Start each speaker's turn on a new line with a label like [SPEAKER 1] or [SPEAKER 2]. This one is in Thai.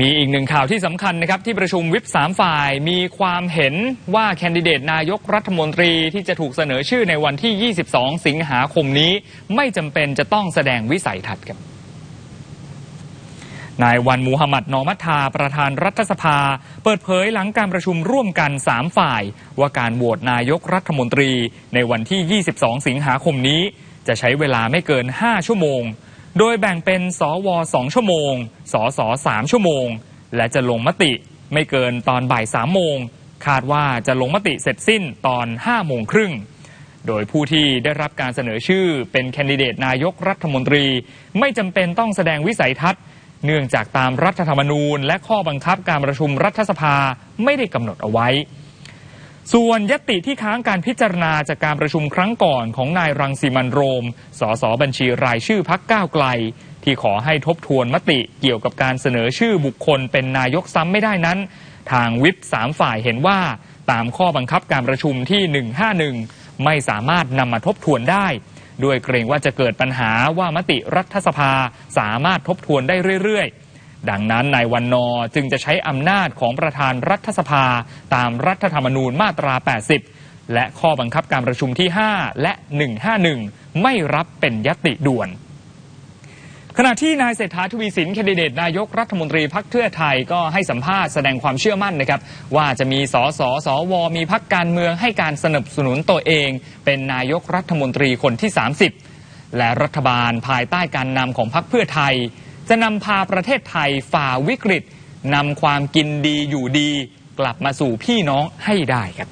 [SPEAKER 1] มีอีกหนึ่งข่าวที่สำคัญนะครับที่ประชุมวิปสามฝ่ายมีความเห็นว่าแคนดิเดตนายกรัฐมนตรีที่จะถูกเสนอชื่อในวันที่ 22 สิงหาคมนี้ ไม่จำเป็นจะต้องแสดงวิสัยทัศน์ครับนายวันมูฮัมหมัดนอมัทธาประธานรัฐสภา เปิดเผยหลังการประชุมร่วมกัน 3 ฝ่าย ว่าการโหวตนายกรัฐมนตรีในวันที่ 22 สิงหาคมนี้ จะใช้เวลาไม่เกิน 5 ชั่วโมง โดยแบ่งเป็นสว2ชั่วโมง สส3ชั่วโมง และจะลงมติไม่เกินตอนบ่าย3โมง คาดว่าจะลงมติเสร็จสิ้นตอน5โมงครึ่ง โดยผู้ที่ได้รับการเสนอชื่อเป็นแคนดิเดตนายกรัฐมนตรี ไม่จำเป็นต้องแสดงวิสัยทัศน์ เนื่องจากตามรัฐธรรมนูญ และข้อบังคับการประชุมรัฐสภาไม่ได้กำหนดเอาไว้ ส่วนยติที่ค้างการพิจารณาจากการประชุมครั้งก่อนของนายรังสีมันโรม สสบัญชีรายชื่อพักก้าวไกล ที่ขอให้ทบทวนมติเกี่ยวกับการเสนอชื่อบุคคลเป็นนายกซ้ำไม่ได้นั้น ทางวิปสามฝ่ายเห็นว่าตามข้อบังคับการประชุมที่ 151 ไม่สามารถนำมาทบทวนได้ด้วยเกรงว่าจะเกิดปัญหาว่ามติรัฐสภาสามารถทบทวนได้เรื่อยๆ ดังนั้นนายวันนอจึงจะใช้อำนาจของประธานรัฐสภา ตามรัฐธรรมนูญมาตรา 80 และข้อบังคับการประชุมที่ 5 และ 151 ไม่รับเป็นยติด่วนขณะที่นายเศรษฐาทวีสินแคนดิเดตนายกรัฐมนตรีพักเพื่อไทยก็ให้สัมภาษณ์แสดงความเชื่อมั่นนะครับ ว่าจะมีสสสว มีพักการเมืองให้การสนับสนุนตัวเอง เป็นนายกรัฐมนตรีคนที่ 30 และรัฐบาลภายใต้การนำของพักเพื่อไทย จะนำพาประเทศไทยฝ่าวิกฤตนำความกินดีอยู่ดี กลับมาสู่พี่น้องให้ได้ครับ